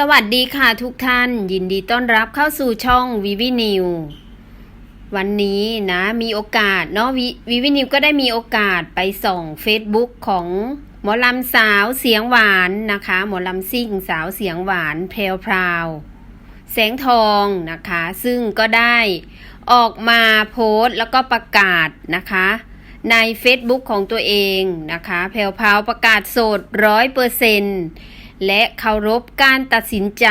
สวัสดีค่ะทุกท่าน ยินดีต้อนรับเข้าสู่ช่องวิวินิววันนี้นะมีโอกาสเนาะวิวิวินิวก็ได้มีโอกาสไปส่อง Facebook ของหมอลำสาวเสียงหวานนะคะ หมอลำซิ่งสาวเสียงหวานเพรวพราวแสงทองนะคะ ซึ่งก็ได้ออกมาโพสต์แล้วก็ประกาศนะคะใน Facebook ของตัวเองนะคะ แพรวพราวประกาศโสดร้อยเปอร์เซ็นต์ และเคารพการตัดสินใจ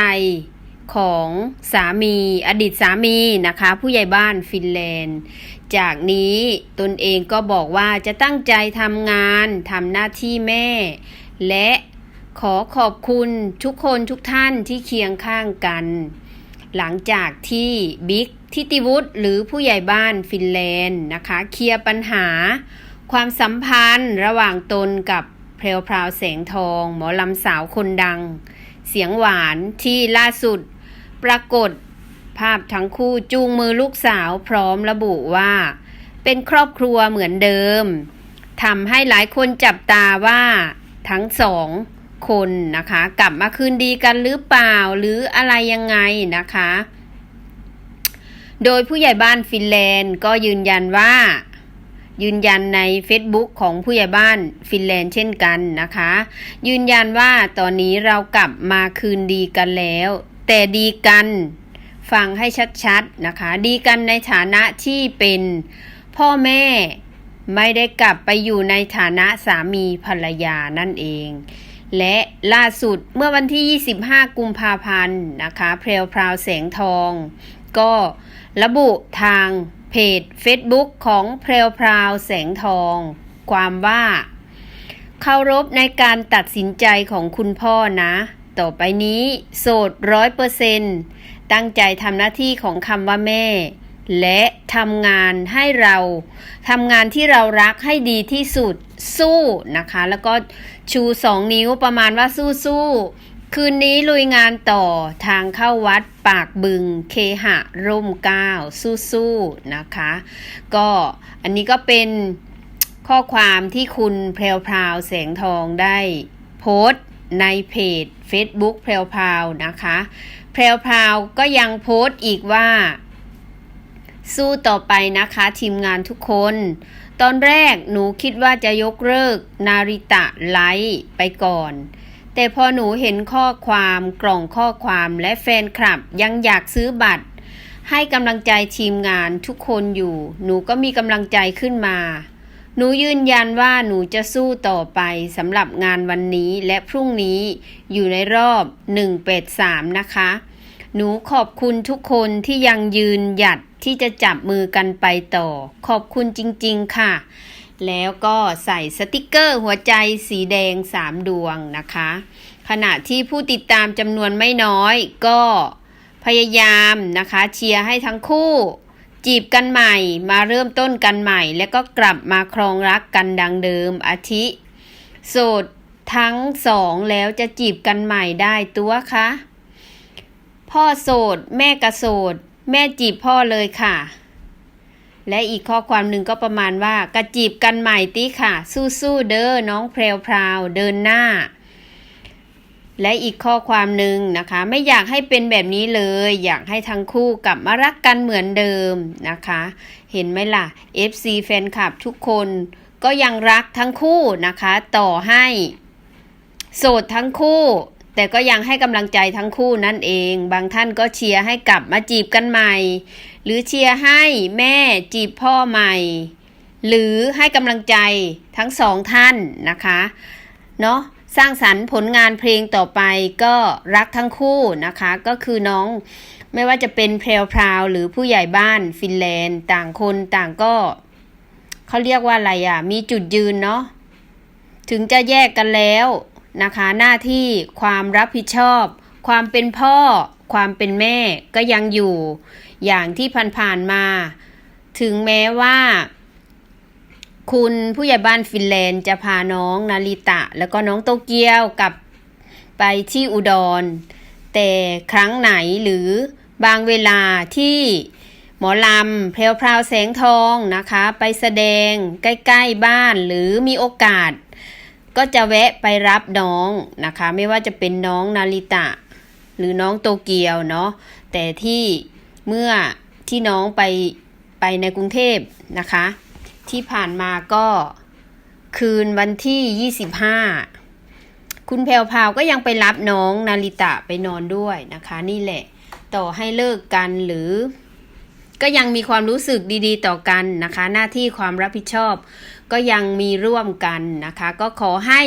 ของสามีอดีตสามีนะคะ ผู้ใหญ่บ้านฟินแลนด์ จากนี้ตนเองก็บอกว่าจะตั้งใจทำงานทำหน้าที่แม่ และขอขอบคุณทุกคนทุกท่านที่เคียงข้างกัน หลังจากที่บิ๊กทิติวุฒิหรือผู้ใหญ่บ้านฟินแลนด์นะคะ เคลียร์ปัญหา ความสัมพันธ์ระหว่างตนกับ เพลวพราวแสงทอง หมอลำสาวคนดัง เสียงหวานที่ล่าสุด ปรากฏภาพทั้งคู่จูงมือลูกสาวพร้อมระบุว่า เป็นครอบครัวเหมือนเดิมทำให้หลายคนจับตาว่าทั้งสองคนนะคะ กลับมาคืนดีกันหรือเปล่าหรืออะไรยังไงนะคะ โดยผู้ใหญ่บ้านฟินแลนด์ก็ยืนยันว่า ยืนยันใน Facebook ของผู้ใหญ่บ้านฟินแลนด์เช่นกันนะคะ ยืนยันว่าตอนนี้เรากลับมาคืนดีกันแล้ว แต่ดีกันฟังให้ชัดๆนะคะ ดีกันในฐานะที่เป็นพ่อแม่ไม่ได้กลับไปอยู่ในฐานะสามีภรรยานั่นเอง และล่าสุดเมื่อวันที่ 25 กุมภาพันธ์นะคะ เพลวพราวแสงทอง ก็ระบุทาง เพจ Facebook ของเพลวพราวแสงทอง ความว่า เคารพในการตัดสินใจของคุณพ่อนะ ต่อไปนี้ โสดร้อยเปอร์เซนตั้งใจทำหน้าที่ของคำว่าแม่ และทำงานให้เราทำงานที่เรารักให้ดีที่สุดสู้นะคะ แล้วก็ชูสองนิ้วประมาณว่าสู้สู้ คืนนี้ลุยงานต่อทางเข้าวัดปากบึงเคหะร่มเก้าสู้ๆนะคะ ก็อันนี้ก็เป็นข้อความที่คุณเพลวพราวแสงทองได้โพสต์ในเพจ Facebook เพลวพราวนะคะเพลวพราวก็ยังโพสต์อีกว่า สู้ต่อไปนะคะทีมงานทุกคน ตอนแรกหนูคิดว่าจะยกเลิกนาริตะไลฟ์ไปก่อน แต่พอหนูเห็นข้อความกล่องข้อความและแฟนคลับยังอยากซื้อบัตร ให้กำลังใจทีมงานทุกคนอยู่ หนูก็มีกำลังใจขึ้นมา หนูยืนยันว่าหนูจะสู้ต่อไปสำหรับงานวันนี้และพรุ่งนี้อยู่ในรอบ 183 นะคะ หนูขอบคุณทุกคนที่ยังยืนหยัดที่จะจับมือกันไปต่อ ขอบคุณจริง ๆ ค่ะ แล้วก็ใส่สติกเกอร์หัวใจสีแดง 3 ดวงนะคะ ขณะที่ผู้ติดตามจำนวนไม่น้อยก็พยายามนะคะเชียร์ให้ทั้งคู่ จีบกันใหม่ มาเริ่มต้นกันใหม่ แล้วก็กลับมาครองรักกันดังเดิมอาทิ โสดทั้งสองแล้วจะจีบกันใหม่ได้ตัวคะพ่อโสด แม่กระโสด แม่จีบพ่อเลยค่ะ และอีกข้อความหนึ่งก็ประมาณว่ากระจีบกันใหม่ติค่ะ สู้ๆเด้อน้องแพรวพราวเดินหน้า และอีกข้อความหนึ่งนะคะ ไม่อยากให้เป็นแบบนี้เลย อยากให้ทั้งคู่กลับมารักกันเหมือนเดิมนะคะ เห็นไหมล่ะ FC แฟนคลับทุกคนก็ยังรักทั้งคู่นะคะ ต่อให้ โสดทั้งคู่ แต่ก็ยังให้กำลังใจทั้งคู่นั่นเอง บางท่านก็เชียร์ให้กลับมาจีบกันใหม่ หรือเชียร์ให้แม่จีบพ่อใหม่ หรือให้กำลังใจทั้งสองท่านนะคะเนาะสร้างสรรค์ผลงานเพลงต่อไปก็รักทั้งคู่นะคะ ก็คือน้องไม่ว่าจะเป็นเพลวพราวหรือผู้ใหญ่บ้านฟินแลนด์ ต่างคนต่างก็เขาเรียกว่าอะไรอะ มีจุดยืนเนาะถึงจะแยกกันแล้วนะคะ หน้าที่ความรับผิดชอบ ความเป็นพ่อ ความเป็นแม่ก็ยังอยู่ อย่างที่ผ่านๆมา ถึงแม้ว่า คุณผู้ใหญ่บ้านฟินแลนด์จะพาน้องนาริตะ แล้วก็น้องโตเกียวกลับไปที่อุดร แต่ครั้งไหนหรือบางเวลาที่หมอลำเพลวพราวแสงทองนะคะ ไปแสดงใกล้ ๆ บ้านหรือมีโอกาส ก็จะแวะไปรับน้องนะคะ ไม่ว่าจะเป็นน้องนาริตะ หรือน้องโตเกียวเนาะแต่ที่เมื่อที่น้องไปไปในกรุงเทพนะคะ ที่ผ่านมาก็คืนวันที่ 25 คุณแพลวพาวก็ยังไปรับน้องนาริตะไปนอนด้วยนะคะ นี่แหละ ต่อให้เลิกกันหรือ ก็ยังมีความรู้สึกดีๆ ต่อกันนะคะ หน้าที่ความรับผิดชอบ ก็ยังมีร่วมกันนะคะ ก็ขอให้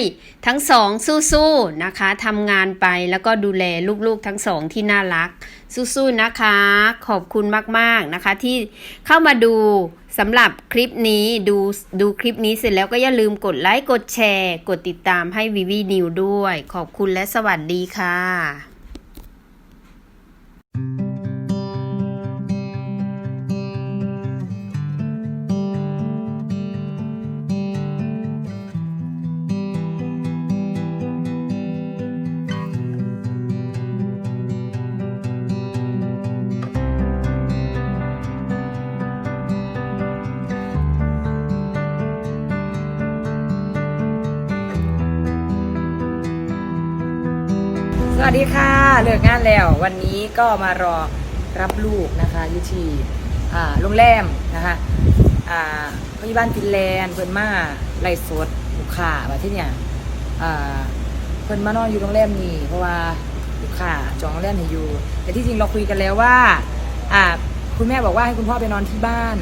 ทั้งสองสู้ๆนะคะทำงานไปแล้วก็ดูแลลูกๆทั้งสองที่น่ารัก สู้ๆนะคะ ขอบคุณมากๆนะคะ ที่เข้ามาดูสำหรับคลิปนี้ดูดูคลิปนี้เสร็จแล้วก็อย่าลืมกดไลค์กดแชร์ กดติดตามให้วิวีนิวด้วย ขอบคุณและสวัสดีค่ะ วัสดีค่ะเลิกงานแล้ว วันนี้ก็มารอรับลูกนะคะอยุทีอ่าโรงแรมนะคะอ่าพยาบาลฟินแลนด์เพิ่นมาไล่สดลูกค้าว่าที่เนี่ยอ่าเพิ่นมานอนอยู่โรงแรมนี้เพราะว่าลูกค้าจองโรงแรมให้อยู่ แต่ที่จริงเราคุยกันแล้วว่าอ่าคุณแม่บอกว่าให้คุณพ่อไปนอนที่บ้าน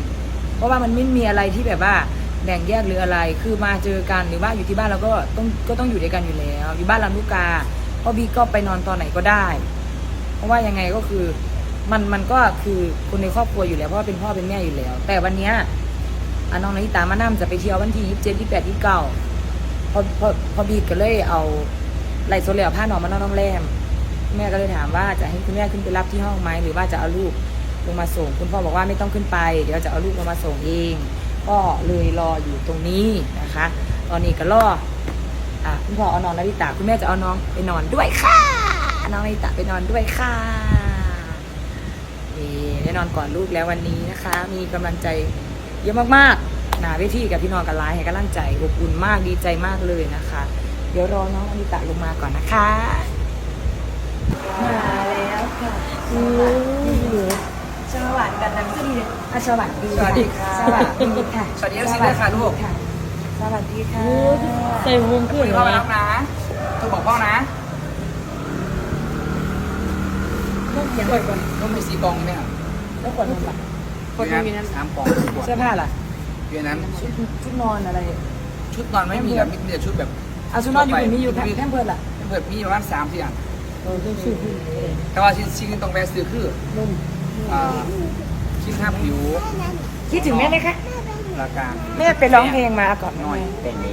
เพราะว่ามันไม่มีอะไรที่แบบว่าแบ่งแยกหรืออะไร คือมาเจอกันหรือว่าอยู่ที่บ้านเราก็ต้องก็ต้องอยู่ด้วยกันอยู่แล้ว อยู่บ้านลำลูกกา พ่อบีก็ไปนอนตอนไหนก็ได้ เพราะว่ายังไงก็คือมันมันก็คือคนในครอบครัวอยู่แล้วเพราะว่าเป็นพ่อเป็นแม่อยู่แล้ว แต่วันเนี้ยอะน้องนาริตามานั่จะไปเที่ยววันที่ยี่สิบเจ็ดยี่แปดยี่เก้าพอพอพอบีก็เลยเอาไหลโซเลียผ้านอนมานอนโรงแรมแม่ก็เลยถามว่าจะให้คุณแม่ขึ้นไปรับที่ห้องไหมหรือว่าจะเอาลูกลงมาส่ง คุณพ่อบอกว่าไม่ต้องขึ้นไป เดี๋ยวจะเอาลูกลงมาส่งเอง ก็เลยรออยู่ตรงนี้นะคะ ตอนนี้ก็รอ อะคุณพ่อเอาน้องนาริตาคุณแม่จะเอาน้องไปนอนด้วยค่ะ น้องนาริตาไปนอนด้วยค่ะนี่ได้นอนก่อนลูกแล้ววันนี้นะคะ มีกำลังใจเยอะมากๆหนาเวทีกับพี่น้องกันไลน์ให้กำลังใจอบอุ่นมากดีใจมากเลยนะคะ เดี๋ยวรอน้องนาริตาลงมาก่อนนะคะมาแล้วค่ะสวัสดีกันนังซี่อะสวัสดีสวัสดีค่ะสวัสดีค่ะสวัสดี FC ด้วยค่ะลูก สวัสดีค่ะใส่มุมขึ้นคุยเหรเข้าอมาแล้วนะเธอบอกพ่อนะต้องเขียนก่อนก่อนต้องมีสีกองไหมอะแล้วก่อนนอนหลับคนมีนั้นสามกองขวดเสื้อผ้าล่ะเวียนนั้นชุดชุดนอนอะไร ชุดนอนไม่มีแบบมีแต่ชุดแบบเอาชุดนอนอยู่มีอยู่แค่เพื่อนล่ะเปิดมีประมาณสามสี่อย่างเออชื่อชื่อพี่แต่ว่าชิ้นชิ้นต้องแวะซื้อคือนุ่มอ่าชิ้นห้าผิว คิดถึงแม่ไหมคะ ราคาแม่ไปร้องเพลงมาก่อนหน่อยเป็นไง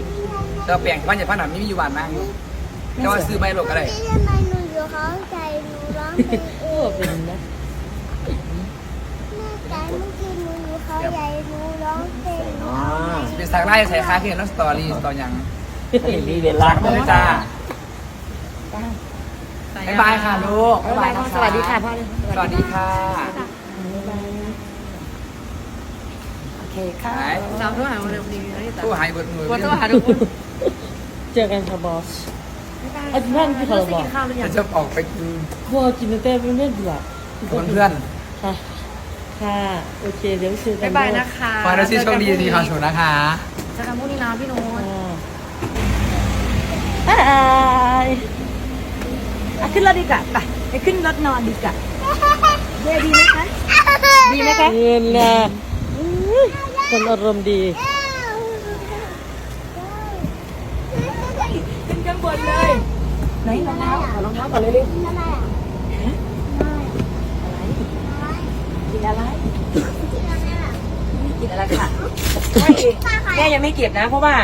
เราแปลงบ้านอย่าพันหนาไม่มีอยู่บ้านมากแต่ว่าซื้อไม่หลบก็ได้ที่ทำไมหนูอยู่เขาใจหนูร้องเพลงเอโอ้งเป็นนะแม่ใจเมื่อกี้หนูอยู่เขาใหญ่หนูร้องเพลงหนูร้องเพลงเป็นสักไล่ใส่ค้าคือน้องสตอรี่ต่อยังมีเวลาสักมาเลยจ้าบ๊ายบายค่ะลูกบ๊ายบายพ่อสวัสดีค่ะพ่อเลยสวัสดีค่ะ โอ เคค่ะไหนสามทุ่มหาวันเร็วดีนะที่ตาตู้หายเบิดมือวันต้องหาทุกคนเจอกันค่ะบอสอาทิตย์หน้าพี่ขอบอกจะจะออกไปกินบัวกินเต้ไม่เล่นดีกว่ากับเพื่อนค่ะค่ะโอเคเดี๋ยวเจอกันบ๊ายบายนะคะๆขอให้เราชื่อโชคดีมีความสุขนะคะเจอกันพรุ่งนี้นะพี่โน้ตบายอะขึ้นรถดีกว่าไปไปขึ้นรถนอนดีกว่าเย่ดีไหมคะดีไหมคะเงินนะ คนอารมณ์ดีขึ้นข้างบนเลย ไหนรองเท้าขอรองเท้าก่อนเลยเร็วทำไมอะกินอะไรที่ทำไมอะกินอะไรค่ะไม่แม่ยังไม่เก็บนะ เพราะว่า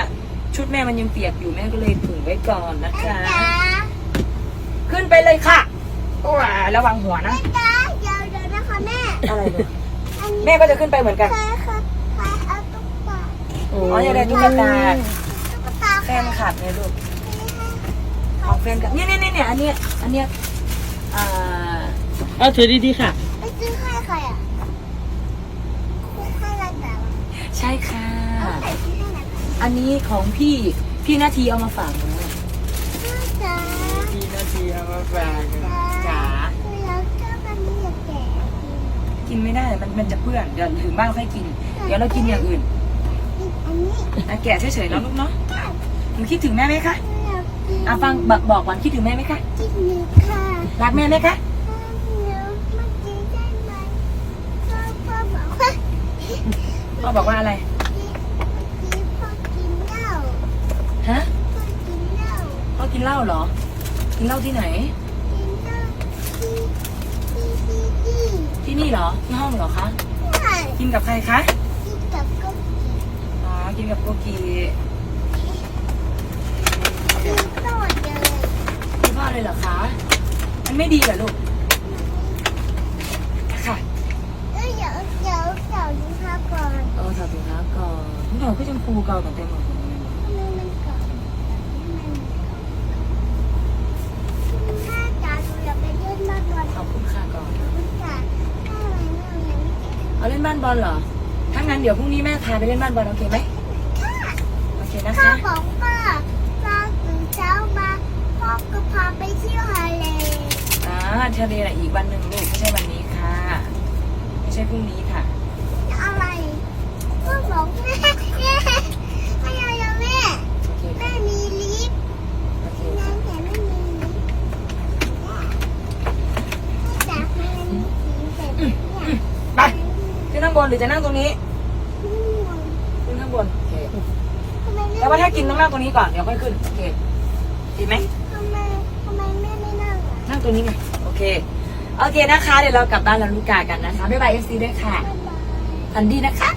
ชุดแม่มันยังเปียกอยู่แม่ก็เลยถุงไว้ก่อนนะคะจ๋าขึ้นไปเลยค่ะว้าระวังหัวนะจ๋าเดี๋ยวเดี๋ยวนะคะแม่อะไรเนี่ยอันนี้แม่ก็จะขึ้นไปเหมือนกัน อ้อ๋ออยากได้ตุ๊กตาตุ๊กตาแฟนคลับไงลูกของแฟนคลับเนี่ยเนี่ยเนี่ยอันเนี้ยอันเนี้ยอ่าเอาถือดีๆค่ะ ไปซื้อให้ใครอะซื้อให้อะไรแต่ละใช่ค่ะเอาใส่ที่ให้ไหนคะอันนี้ของพี่พี่นาทีเอามาฝากหนูจ๋าพี่นาทีเอามาแฝงจ๋ากินไม่ได้มันมันจะเปื้อนเดี๋ยวถึงบ้านเราค่อยกิน เดี๋ยวเรากินอย่างอื่น อันนี้อะแกะเฉยๆแล้วลูกเนาะหนูคิดถึงแม่ไหมคะอยากกินอะฟังบอกบอกก่อนคิดถึงแม่ไหมคะกินหนึ่งค่ะรักแม่ไหมคะเดี๋ยวเมื่อกี้ได้ไหมพ่อพ่อบอกว่าพ่อบอกว่าอะไร เมื่อกี้พ่อกินเหล้าฮะพ่อกินเหล้าพ่อกินเหล้าเหรอ กินเหล้าที่ไหน กินเหล้าที่ที่ที่ที่ที่นี่เหรอ ที่ห้องเหรอคะ ใช่ กินกับใครคะ กินกับก็กิน อ๋อ กินกับโกกีกินตลอดเลยที่พ่อเลยเหรอคะ มันไม่ดีเหรอลูก ค่ะ เอ้ยเดี๋ยวเดี๋ยวเดี๋ยวดูภาพก่อนเออถอดถุงเท้าก่อนนี่หนูก็ชมพูเก่ากับเต็มหมดเลยทำไมมันเก่าทำไมมันเก่าจ๋าหนูอยากไปเล่นมากกว่าขอบคุณค่ะก่อน คุณจ๋าทำไมแม่ยังไม่เก่งเอาเล่นบ้านบอลเหรอ ถ้างั้นเดี๋ยวพรุ่งนี้แม่พาไปเล่นบ้านบอลโอเคไหมโอเคนะ พ่อ คะ บอกว่าตอนตื่นเช้ามาพ่อก็พาไปเที่ยวทะเล อ่าทะเลน่ะอีกวันหนึ่งลูกไม่ใช่วันนี้ค่ะ ไม่ใช่พรุ่งนี้ค่ะอะไรพ่อบอกแม่แม่ไม่เอาแล้วแม่โอเคแม่มีลิฟต์โอเคแม่แต่ไม่มีลิฟต์แม่จ๋าทำไมมีสีแบบนี้อะไปขึ้นข้างบนหรือจะนั่งตรงนี้อืมขึ้นข้างบนโอเคทำไมแม่แต่ว่าถ้ากินต้องนั่งตรงนี้ก่อนเดี๋ยวค่อยขึ้นโอเคดีไหมทำไมทำไมแม่ไม่นั่งอะนั่งตรงนี้ไงโอ เคโอเคนะคะ เดี๋ยวเรากลับบ้านแล้วลูกกากันนะคะบ๊ายบายเอฟซีด้วยค่ะพันดีนะคะ